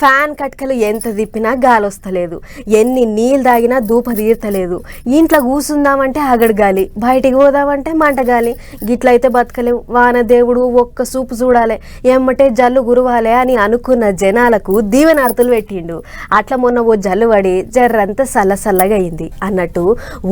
Fan కట్కలు ఎంత తిప్పినా గాలి వస్తలేదు ఎన్ని నీళ్ళు తాగినా దూప తీర్తలేదు. ఇంట్లో కూసుందామంటే అగడు గాలి బయటికి పోదామంటే మంట గాలి గిట్లయితే బతకలేవు వాన దేవుడు ఒక్క సూపు చూడాలి. ఎమ్మటే జల్లు గురువాలే అని అనుకున్న జనాలకు దీవెనార్తులు పెట్టిండు. అట్లా మొన్న ఓ జల్లు పడి జర్రంతా సల్ల సల్లగా అయింది అన్నట్టు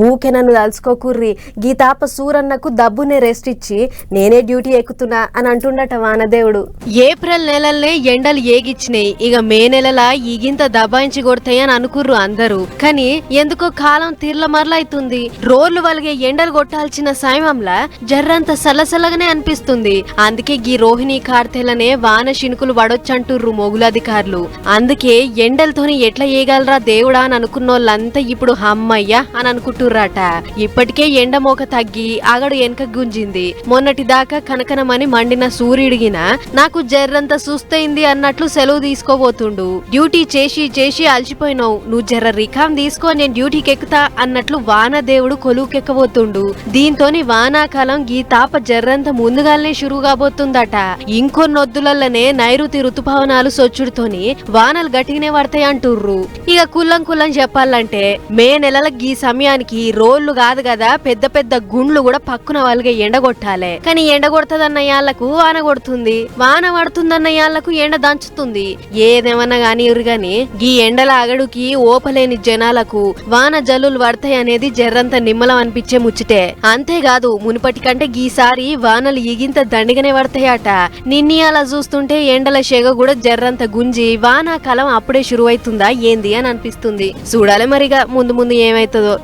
ఊకే నన్ను తలుచుకోకుర్రి గీతాప సూరన్నకు దబ్బునే రెస్ట్ ఇచ్చి నేనే డ్యూటీ ఎక్కుతున్నా అని అంటుండట వానదేవుడు. ఏప్రిల్ నెలల్నే ఎండలు ఏగిచ్చినాయి. ఇక మే నెలల ఈగింత దబాయించి కొడతాయని అనుకుర్రు అందరూ. కానీ ఎందుకో కాలం తీర్ల మరలైతుంది రోడ్లు వలిగే ఎండలు కొట్టాల్సిన సమయంలా జర్రంత సలసలగానే అనిపిస్తుంది. అందుకే గీ రోహిణి కార్తెలనే వాన శినుకులు పడొచ్చంటుర్రు మొగులధికారులు. అందుకే ఎండలతోని ఎట్లా ఏగలరా దేవుడా అని అనుకున్నోళ్ళంతా ఇప్పుడు హమ్మయ్య అని అనుకుంటుర్రట. ఇప్పటికే ఎండ మోక తగ్గి అగడు వెనక గుంజింది. మొన్నటి దాకా కనకనమని మండిన సూర్యుడిగిన నాకు జర్రంత సుస్తైంది అన్నట్లు సెలవు చెప్తుండు డ్యూటీ చేసి చేసి అలసిపోయినావు. నువ్వు జర రికామ్ తీసుకో నేను డ్యూటీకి ఎక్కుతా అన్నట్లు వానదేవుడు కొలువుకెక్కబోతుండు. దీంతోని వానాకాలం గీ తాప జర్రంత ముందుగానే షురు కాబోతుందట. ఇంకొన్నొద్దులల్లనే నైరుతి ఋతుపవనాలు సొచ్చుడుతోని వానలు గట్టిగానే పడతాయి అంటుర్రు. ఇక కుల్లం కుల్లం చెప్పాలంటే మే నెలల ఈ సమయానికి రోళ్ళు కాదు కదా పెద్ద పెద్ద గుండ్లు కూడా పక్కున వాళ్ళకి ఎండగొట్టాలే. కానీ ఎండ కొడుతుందన్న యాళ్ళకు వాన కొడుతుంది. వాన పడుతుందన్న యాళ్ళకు ఎండ దంచుతుంది. ఏమన్నా గాని గాని ఈ ఎండల అగడుకి ఓపలేని జనాలకు వాన జల్లులు పడతాయి అనేది జర్రంత నిమ్మలం అనిపించే ముచ్చటే. అంతేకాదు మునుపటి కంటే గీసారి వానలు ఈగింత దండిగానే పడతాయట. నిన్ని అలా చూస్తుంటే ఎండల షెగ కూడా జర్రంత గుంజి వానాకాలం అప్పుడే షురువైతుందా ఏంది అని అనిపిస్తుంది. చూడాలి మరిగా ముందు ముందు ఏమైతుందో.